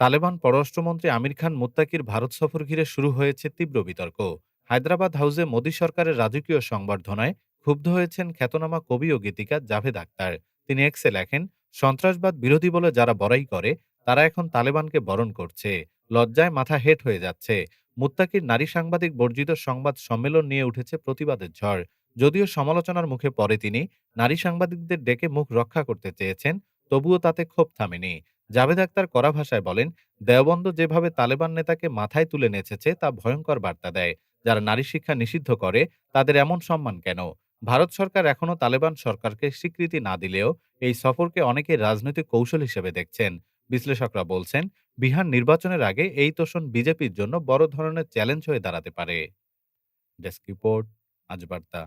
তালেবান পররাষ্ট্রমন্ত্রী আমির খান মুত্তাকির ভারত সফর ঘিরে শুরু হয়েছে তীব্র বিতর্ক। হায়দ্রাবাদ হাউসে মোদী সরকারের রাজকীয় সংবর্ধনায় ক্ষুব্ধ হয়েছেন খ্যাতনামা কবি ও গীতিকা জাভেদ আক্তার তিনি এক্সে লেখেন, সন্ত্রাসবাদ বিরোধী বলে যারা বড়াই করে, তারা এখন তালেবানকে বরণ করছে। লজ্জায় মাথা হেট হয়ে যাচ্ছে। মুত্তাকির নারী সাংবাদিক বর্জিত সংবাদ সম্মেলন নিয়ে উঠেছে প্রতিবাদের ঝড়। যদিও সমালোচনার মুখে পড়ে তিনি, নারী সাংবাদিকদের ডেকে মুখ রক্ষা করতে চেয়েছেন, তবুও তাতে ক্ষোভ থামেনি। জাভেদ আক্তার কড়া ভাষায় বলেন, দেওবন্দ যেভাবে তালেবান নেতাকে মাথায় তুলে নেচেছে, তা ভয়ঙ্কর বার্তা দেয়। যারা নারী শিক্ষা নিষিদ্ধ করে, তাদের এমন সম্মান কেন? ভারত সরকার এখনও তালেবান সরকারকে স্বীকৃতি না দিলেও এই সফরকে অনেকে রাজনৈতিক কৌশল হিসেবে দেখছেন। বিশ্লেষকরা বলছেন, বিহার নির্বাচনের আগে এই তোষণ বিজেপির জন্য বড় ধরনের চ্যালেঞ্জ হয়ে দাঁড়াতে পারে। ডেস্ক রিপোর্ট, আজ বার্তা।